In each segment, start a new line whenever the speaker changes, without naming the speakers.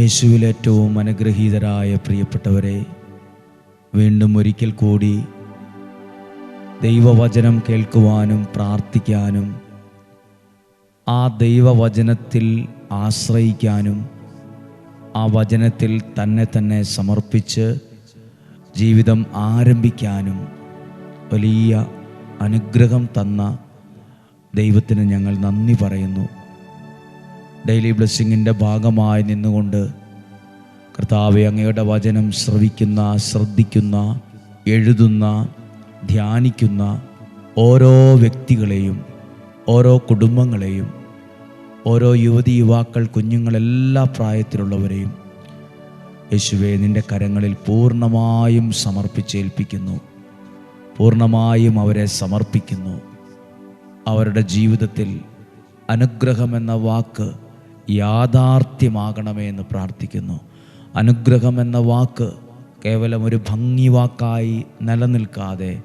യേശുവിൽ ഏറ്റവും അനുഗ്രഹീതരായ പ്രിയപ്പെട്ടവരെ വീണ്ടും ഒരിക്കൽ കൂടി ദൈവവചനം കേൾക്കുവാനും പ്രാർത്ഥിക്കാനും ആ ദൈവവചനത്തിൽ ആശ്രയിക്കാനും ആ വചനത്തിൽ തന്നെ തന്നെ സമർപ്പിച്ച് ജീവിതം ആരംഭിക്കാനും വലിയ അനുഗ്രഹം തന്ന ദൈവത്തിന് ഞങ്ങൾ നന്ദി പറയുന്നു. ഡെയിലി ബ്ലെസ്സിങ്ങിന്റെ ഭാഗമായി നിന്നുകൊണ്ട് കർത്താവെ അങ്ങയുടെ വചനം ശ്രവിക്കുന്ന ശ്രദ്ധിക്കുന്ന എഴുതുന്ന ധ്യാനിക്കുന്ന ഓരോ വ്യക്തികളെയും ഓരോ കുടുംബങ്ങളെയും ഓരോ യുവതി യുവാക്കൾ കുഞ്ഞുങ്ങൾ എല്ലാ പ്രായത്തിലുള്ളവരെയും യേശുവെ നിന്റെ കരങ്ങളിൽ പൂർണമായും സമർപ്പിച്ചേൽപ്പിക്കുന്നു. പൂർണമായും അവരെ സമർപ്പിക്കുന്നു. അവരുടെ ജീവിതത്തിൽ അനുഗ്രഹം എന്ന വാക്ക് യാഥാർത്ഥ്യമാകണമേ എന്ന് പ്രാർത്ഥിക്കുന്നു. അനുഗ്രഹം എന്ന വാക്ക് കേവലം ഒരു ഭംഗി വാക്കായി നിലനിൽക്കാതെ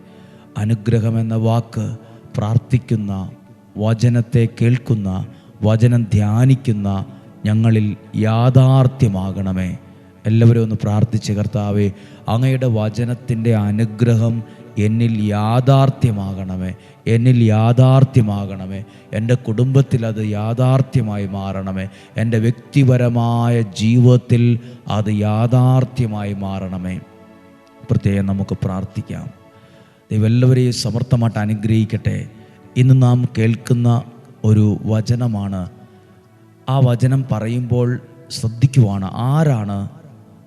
അനുഗ്രഹം എന്ന വാക്ക് പ്രാർത്ഥിക്കുന്ന വചനത്തെ കേൾക്കുന്ന വചനം ധ്യാനിക്കുന്ന ഞങ്ങളിൽ യാഥാർത്ഥ്യമാകണമേ. എല്ലാവരും ഒന്ന് പ്രാർത്ഥിച്ച് കർത്താവേ അങ്ങയുടെ വചനത്തിന്റെ അനുഗ്രഹം എന്നിൽ യാഥാർത്ഥ്യമാകണമേ. എന്നിൽ യാഥാർത്ഥ്യമാകണമേ. എന്റെ കുടുംബത്തിൽ അത് യാഥാർത്ഥ്യമായി മാറണമേ. എന്റെ വ്യക്തിപരമായ ജീവിതത്തിൽ അത് യാഥാർത്ഥ്യമായി മാറണമേ. പ്രത്യേകം നമുക്ക് പ്രാർത്ഥിക്കാം. ദൈവം എല്ലാവരെയും സമർത്ഥമായിട്ട് അനുഗ്രഹിക്കട്ടെ. ഇന്ന് നാം കേൾക്കുന്ന ഒരു വചനമാണ്. ആ വചനം പറയുമ്പോൾ ശ്രദ്ധിക്കുവാണ് ആരാണ്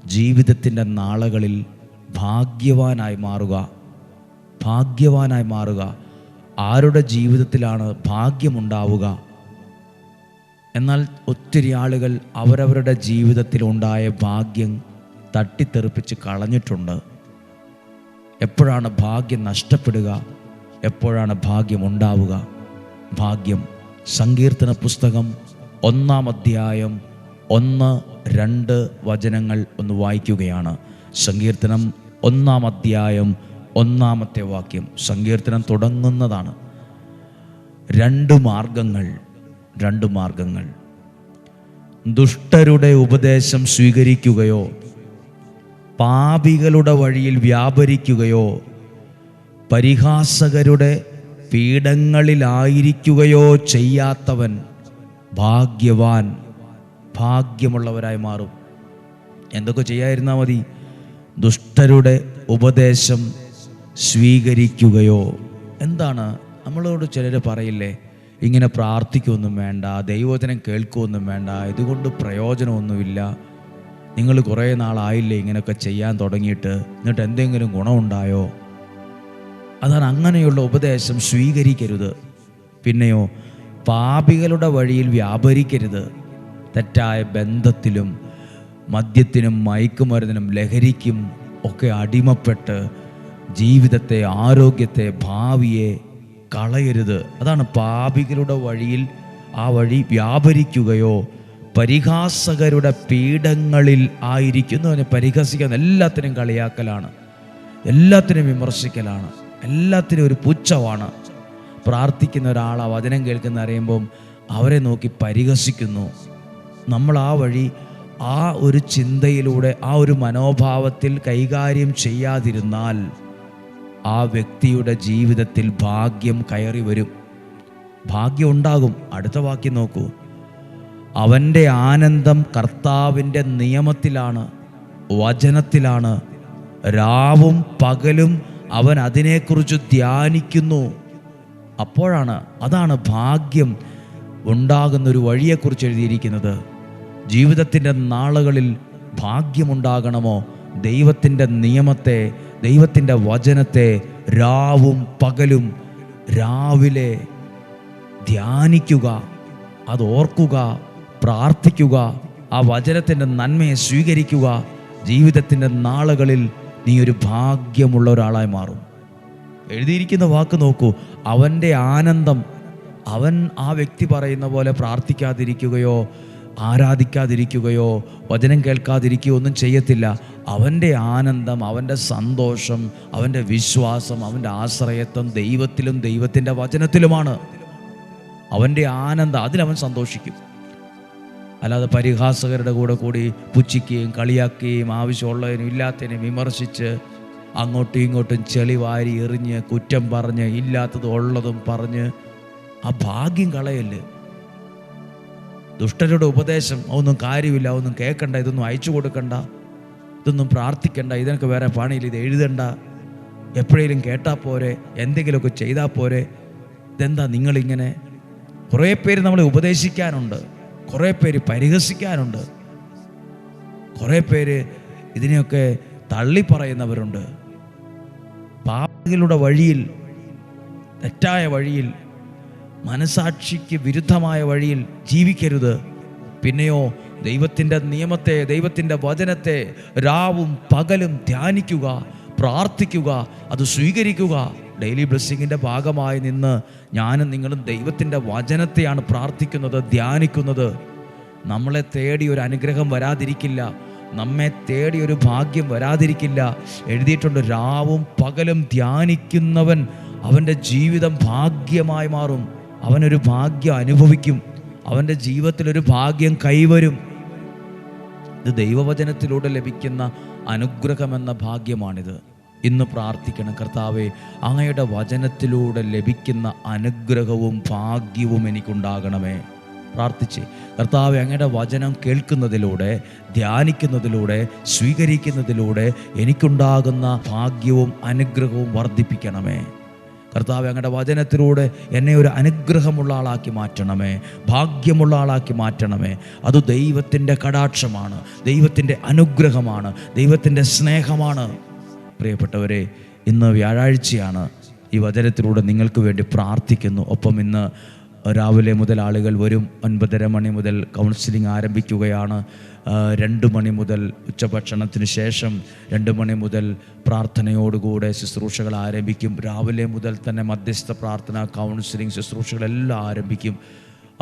ജീവിതത്തിന്റെ നാളുകളിൽ ഭാഗ്യവാനായി മാറുക? ഭാഗ്യവാനായി മാറുക. ആരുടെ ജീവിതത്തിലാണ് ഭാഗ്യമുണ്ടാവുക? എന്നാൽ ഒത്തിരി ആളുകൾ അവരവരുടെ ജീവിതത്തിലുണ്ടായ ഭാഗ്യം തട്ടിത്തെറിപ്പിച്ച് കളഞ്ഞിട്ടുണ്ട്. എപ്പോഴാണ് ഭാഗ്യം നഷ്ടപ്പെടുക? എപ്പോഴാണ് ഭാഗ്യം ഉണ്ടാവുക? ഭാഗ്യം സങ്കീർത്തന പുസ്തകം ഒന്നാം അധ്യായം ഒന്ന് രണ്ട് വചനങ്ങൾ ഒന്ന് വായിക്കുകയാണ്. സങ്കീർത്തനം ഒന്നാം അധ്യായം ഒന്നാമത്തെ വാക്യം സങ്കീർത്തനം തുടങ്ങുന്നതാണ്. രണ്ട് മാർഗങ്ങൾ രണ്ട് മാർഗങ്ങൾ. ദുഷ്ടരുടെ ഉപദേശം സ്വീകരിക്കുകയോ പാപികളുടെ വഴിയിൽ വ്യാപരിക്കുകയോ പരിഹാസകരുടെ പീഠങ്ങളിലായിരിക്കുകയോ ചെയ്യാത്തവൻ ഭാഗ്യവാൻ ഭാഗ്യമുള്ളവരായി മാറും. എന്തൊക്കെ ചെയ്യാതിരുന്നാൽ മതി? ദുഷ്ടരുടെ ഉപദേശം സ്വീകരിക്കുകയോ? എന്താണ്? നമ്മളോട് ചിലർ പറയില്ലേ ഇങ്ങനെ പ്രാർത്ഥിക്കുകയൊന്നും വേണ്ട ദൈവത്തിനം കേൾക്കുകയൊന്നും വേണ്ട ഇതുകൊണ്ട് പ്രയോജനമൊന്നുമില്ല. നിങ്ങൾ കുറേ നാളായില്ലേ ഇങ്ങനെയൊക്കെ ചെയ്യാൻ തുടങ്ങിയിട്ട് എന്നിട്ട് എന്തെങ്കിലും ഗുണമുണ്ടായോ? അതാണ് അങ്ങനെയുള്ള ഉപദേശം സ്വീകരിക്കരുത്. പിന്നെയോ പാപികളുടെ വഴിയിൽ വ്യാപരിക്കരുത്. തെറ്റായ ബന്ധത്തിലും മദ്യത്തിനും മയക്കുമരുന്നിനും ലഹരിക്കും ഒക്കെ അടിമപ്പെട്ട് ജീവിതത്തെ ആരോഗ്യത്തെ ഭാവിയെ കളയരുത്. അതാണ് പാപികളുടെ വഴിയിൽ ആ വഴി വ്യാപരിക്കുകയോ പരിഹാസകരുടെ പീഠങ്ങളിൽ ആയിരിക്കുന്നവനെ പരിഹസിക്കുന്ന എല്ലാത്തിനും കളിയാക്കലാണ്. എല്ലാത്തിനും വിമർശിക്കലാണ്. എല്ലാത്തിനും ഒരു പുച്ഛമാണ്. പ്രാർത്ഥിക്കുന്ന ഒരാൾ ആ വചനം കേൾക്കുന്ന അറിയുമ്പം അവരെ നോക്കി പരിഹസിക്കുന്നു. നമ്മൾ ആ വഴി ആ ഒരു ചിന്തയിലൂടെ ആ ഒരു മനോഭാവത്തിൽ കൈകാര്യം ചെയ്യാതിരുന്നാൽ ആ വ്യക്തിയുടെ ജീവിതത്തിൽ ഭാഗ്യം കയറി വരും. ഭാഗ്യം ഉണ്ടാകും. അടുത്ത വാക്യം നോക്കൂ. അവന്റെ ആനന്ദം കർത്താവിന്റെ നിയമത്തിലാണ് വചനത്തിലാണ്. രാവും പകലും അവൻ അതിനെക്കുറിച്ച് ധ്യാനിക്കുന്നു. അപ്പോഴാണ് അതാണ് ഭാഗ്യം ഉണ്ടാകുന്ന ഒരു വഴിയെക്കുറിച്ച് എഴുതിയിരിക്കുന്നത്. ജീവിതത്തിന്റെ നാളുകളിൽ ഭാഗ്യമുണ്ടാകണമോ ദൈവത്തിന്റെ നിയമത്തെ ദൈവത്തിന്റെ വചനത്തെ രാവും പകലും രാവിലെ ധ്യാനിക്കുക അത് ഓർക്കുക പ്രാർത്ഥിക്കുക ആ വചനത്തിന്റെ നന്മയെ സ്വീകരിക്കുക ജീവിതത്തിന്റെ നാളുകളിൽ നീ ഒരു ഭാഗ്യമുള്ള ഒരാളായി മാറും. എഴുതിയിരിക്കുന്ന വാക്ക് നോക്കൂ അവന്റെ ആനന്ദം അവൻ ആ വ്യക്തി പറയുന്ന പോലെ പ്രാർത്ഥിക്കാതിരിക്കുകയോ ആരാധിക്കാതിരിക്കുകയോ വചനം കേൾക്കാതിരിക്കുകയോ ഒന്നും ചെയ്യത്തില്ല. അവന്റെ ആനന്ദം അവന്റെ സന്തോഷം അവന്റെ വിശ്വാസം അവന്റെ ആശ്രയത്വം ദൈവത്തിലും ദൈവത്തിന്റെ വചനത്തിലുമാണ്. അവന്റെ ആനന്ദം അതിലവൻ സന്തോഷിക്കും. അല്ലാതെ പരിഹാസകരുടെ കൂടെ കൂടി പുച്ഛിക്കുകയും കളിയാക്കുകയും ആവശ്യമുള്ളതിനും ഇല്ലാത്തതിനും വിമർശിച്ച് അങ്ങോട്ടും ഇങ്ങോട്ടും ചെളി വാരി എറിഞ്ഞ് കുറ്റം പറഞ്ഞ് ഇല്ലാത്തതും ഉള്ളതും പറഞ്ഞ് ആ ഭാഗ്യം കളയല്ലേ? ദുഷ്ടരുടെ ഉപദേശം ഒന്നും കാര്യമില്ല ഒന്നും കേൾക്കണ്ട ഇതൊന്നും അയച്ചു കൊടുക്കണ്ട ഇതൊന്നും പ്രാർത്ഥിക്കണ്ട ഇതിനൊക്കെ വേറെ പണിയില്ല ഇത് എഴുതണ്ട. എപ്പോഴേലും കേട്ടാൽ പോരെ എന്തെങ്കിലുമൊക്കെ ചെയ്താൽ പോരെ. ഇതെന്താ നിങ്ങളിങ്ങനെ? കുറേ പേര് നമ്മളെ ഉപദേശിക്കാനുണ്ട് കുറേ പേര് പരിഹസിക്കാനുണ്ട് കുറേ പേര് ഇതിനെയൊക്കെ തള്ളി പറയുന്നവരുണ്ട്. പാപികളുടെ വഴിയിൽ തെറ്റായ വഴിയിൽ മനസാക്ഷിക്ക് വിരുദ്ധമായ വഴിയിൽ ജീവിക്കരുത്. പിന്നെയോ ദൈവത്തിന്റെ നിയമത്തെ ദൈവത്തിന്റെ വചനത്തെ രാവും പകലും ധ്യാനിക്കുക പ്രാർത്ഥിക്കുക അത് സ്വീകരിക്കുക. ഡെയിലി ബ്ലെസ്സിങ്ങിന്റെ ഭാഗമായി നിന്ന് ഞാനും നിങ്ങളും ദൈവത്തിന്റെ വചനത്തെയാണ് പ്രാർത്ഥിക്കുന്നത് ധ്യാനിക്കുന്നത്. നമ്മളെ തേടി ഒരു അനുഗ്രഹം വരാതിരിക്കില്ല. നമ്മെ തേടി ഒരു ഭാഗ്യം വരാതിരിക്കില്ല. എഴുതിയിട്ടുണ്ട് രാവും പകലും ധ്യാനിക്കുന്നവൻ അവന്റെ ജീവിതം ഭാഗ്യമായി മാറും. അവനൊരു ഭാഗ്യം അനുഭവിക്കും. അവന്റെ ജീവിതത്തിലൊരു ഭാഗ്യം കൈവരും. ഇത് ദൈവവചനത്തിലൂടെ ലഭിക്കുന്ന അനുഗ്രഹമെന്ന ഭാഗ്യമാണിത്. ഇന്ന് പ്രാർത്ഥിക്കണം കർത്താവെ അങ്ങയുടെ വചനത്തിലൂടെ ലഭിക്കുന്ന അനുഗ്രഹവും ഭാഗ്യവും എനിക്കുണ്ടാകണമേ. പ്രാർത്ഥിച്ച് കർത്താവ് അങ്ങയുടെ വചനം കേൾക്കുന്നതിലൂടെ ധ്യാനിക്കുന്നതിലൂടെ സ്വീകരിക്കുന്നതിലൂടെ എനിക്കുണ്ടാകുന്ന ഭാഗ്യവും അനുഗ്രഹവും വർദ്ധിപ്പിക്കണമേ. കർത്താവ് അങ്ങയുടെ വചനത്തിലൂടെ എന്നെ ഒരു അനുഗ്രഹമുള്ള ആളാക്കി മാറ്റണമേ ഭാഗ്യമുള്ള ആളാക്കി മാറ്റണമേ. അത് ദൈവത്തിന്റെ കടാക്ഷമാണ് ദൈവത്തിന്റെ അനുഗ്രഹമാണ് ദൈവത്തിന്റെ സ്നേഹമാണ്. പ്രിയപ്പെട്ടവരെ ഇന്ന് വ്യാഴാഴ്ചയാണ് ഈ വചനത്തിലൂടെ നിങ്ങൾക്ക് വേണ്ടി പ്രാർത്ഥിക്കുന്നു. ഒപ്പം ഇന്ന് രാവിലെ മുതൽ ആളുകൾ വരും. ഒൻപതര മണി മുതൽ കൗൺസിലിംഗ് ആരംഭിക്കുകയാണ്. രണ്ട് മണി മുതൽ ഉച്ചഭക്ഷണത്തിന് ശേഷം രണ്ട് മണി മുതൽ പ്രാർത്ഥനയോടുകൂടെ ശുശ്രൂഷകൾ ആരംഭിക്കും. രാവിലെ മുതൽ തന്നെ മധ്യസ്ഥ പ്രാർത്ഥന കൗൺസിലിംഗ് ശുശ്രൂഷകളെല്ലാം ആരംഭിക്കും.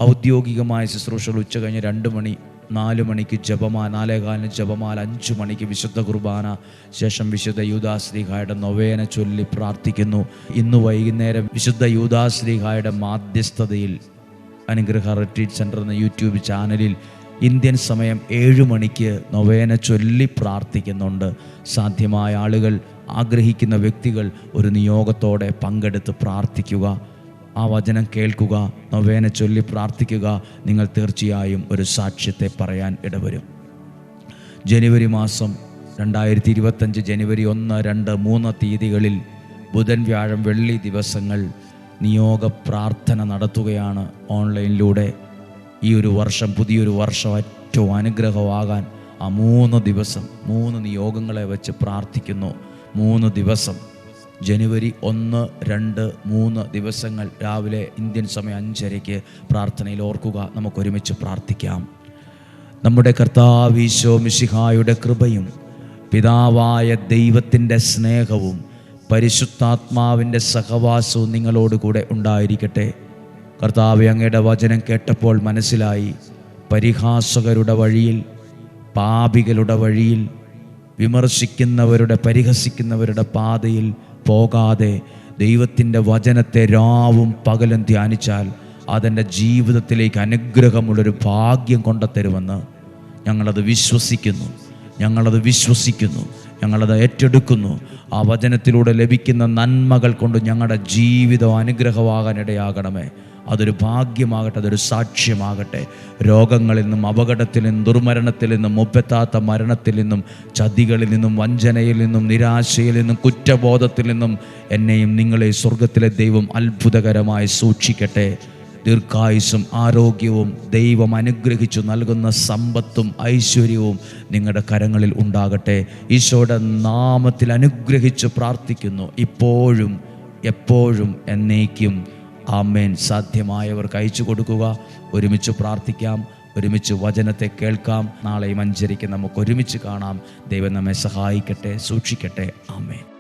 ഔദ്യോഗികമായ ശുശ്രൂഷകൾ ഉച്ച കഴിഞ്ഞ് രണ്ട് മണി നാല് മണിക്ക് ജപമാല നാലേകാലിന് ജപമാല അഞ്ച് മണിക്ക് വിശുദ്ധ കുർബാന. ശേഷം വിശുദ്ധ യൂദാശ്രീഹായുടെ നൊവേന ചൊല്ലി പ്രാർത്ഥിക്കുന്നു. ഇന്ന് വൈകുന്നേരം വിശുദ്ധ യൂദാശ്രീഹായുടെ മാധ്യസ്ഥതയിൽ അനുഗ്രഹ റിട്രീറ്റ് സെന്റർ എന്ന യൂട്യൂബ് ചാനലിൽ ഇന്ത്യൻ സമയം ഏഴ് മണിക്ക് നൊവേന ചൊല്ലി പ്രാർത്ഥിക്കുന്നുണ്ട്. സാധ്യമായ ആളുകൾ ആഗ്രഹിക്കുന്ന വ്യക്തികൾ ഒരു നിയോഗത്തോടെ പങ്കെടുത്ത് പ്രാർത്ഥിക്കുക. ആ വചനം കേൾക്കുക നൊവേനെ ചൊല്ലി പ്രാർത്ഥിക്കുക നിങ്ങൾ തീർച്ചയായും ഒരു സാക്ഷ്യത്തെ പറയാൻ ഇടവരും. ജനുവരി മാസം രണ്ടായിരത്തി ഇരുപത്തഞ്ച് ജനുവരി ഒന്ന് രണ്ട് മൂന്ന് തീയതികളിൽ ബുധൻ വ്യാഴം വെള്ളി ദിവസങ്ങൾ നിയോഗ പ്രാർത്ഥന നടത്തുകയാണ് ഓൺലൈനിലൂടെ. ഈ ഒരു വർഷം പുതിയൊരു വർഷം ഏറ്റവും അനുഗ്രഹമാകാൻ ആ മൂന്ന് ദിവസം മൂന്ന് നിയോഗങ്ങളെ വെച്ച് പ്രാർത്ഥിക്കുന്നു. മൂന്ന് ദിവസം ജനുവരി ഒന്ന് രണ്ട് മൂന്ന് ദിവസങ്ങൾ രാവിലെ ഇന്ത്യൻ സമയം അഞ്ചരയ്ക്ക് പ്രാർത്ഥനയിൽ ഓർക്കുക. നമുക്കൊരുമിച്ച് പ്രാർത്ഥിക്കാം. നമ്മുടെ കർത്താവീശോ മിശിഹായുടെ കൃപയും പിതാവായ ദൈവത്തിന്റെ സ്നേഹവും പരിശുദ്ധാത്മാവിന്റെ സഹവാസവും നിങ്ങളോടുകൂടെ ഉണ്ടായിരിക്കട്ടെ. കർത്താവ് അങ്ങയുടെ വചനം കേട്ടപ്പോൾ മനസ്സിലായി. പരിഹാസകരുടെ വഴിയിൽ പാപികളുടെ വഴിയിൽ വിമർശിക്കുന്നവരുടെ പരിഹസിക്കുന്നവരുടെ പാതയിൽ പോകാതെ ദൈവത്തിന്റെ വചനത്തെ രാവും പകലും ധ്യാനിച്ചാൽ അതെന്റെ ജീവിതത്തിലേക്ക് അനുഗ്രഹമുള്ളൊരു ഭാഗ്യം കൊണ്ടുത്തരുമെന്ന് ഞങ്ങളത് വിശ്വസിക്കുന്നു. ഞങ്ങളത് വിശ്വസിക്കുന്നു. ഞങ്ങളത് ഏറ്റെടുക്കുന്നു. ആ വചനത്തിലൂടെ ലഭിക്കുന്ന നന്മകൾ കൊണ്ട് ഞങ്ങളുടെ ജീവിതം അനുഗ്രഹമാകാൻ ഇടയാകണമേ. അതൊരു ഭാഗ്യമാകട്ടെ അതൊരു സാക്ഷ്യമാകട്ടെ. രോഗങ്ങളിൽ നിന്നും അപകടത്തിൽ നിന്നും ദുർമരണത്തിൽ നിന്നും മുപ്പത്താത്ത മരണത്തിൽ നിന്നും ചതികളിൽ നിന്നും വഞ്ചനയിൽ നിന്നും നിരാശയിൽ നിന്നും കുറ്റബോധത്തിൽ നിന്നും എന്നെയും നിങ്ങളെ സ്വർഗത്തിലെ ദൈവം അത്ഭുതകരമായി സൂക്ഷിക്കട്ടെ. ദീർഘായുസും ആരോഗ്യവും ദൈവം അനുഗ്രഹിച്ചു നൽകുന്ന സമ്പത്തും ഐശ്വര്യവും നിങ്ങളുടെ കരങ്ങളിൽ ഉണ്ടാകട്ടെ. ഈശോയുടെ നാമത്തിൽ അനുഗ്രഹിച്ച് പ്രാർത്ഥിക്കുന്നു. ഇപ്പോഴും എപ്പോഴും എന്നേക്കും. ആമേൻ. സാധ്യമായവർക്ക് അയച്ചു കൊടുക്കുക. ഒരുമിച്ച് പ്രാർത്ഥിക്കാം. ഒരുമിച്ച് വചനത്തെ കേൾക്കാം. നാളെയും അഞ്ചരിക്ക് നമുക്ക് ഒരുമിച്ച് കാണാം. ദൈവം നമ്മെ സഹായിക്കട്ടെ സൂക്ഷിക്കട്ടെ. ആമേൻ.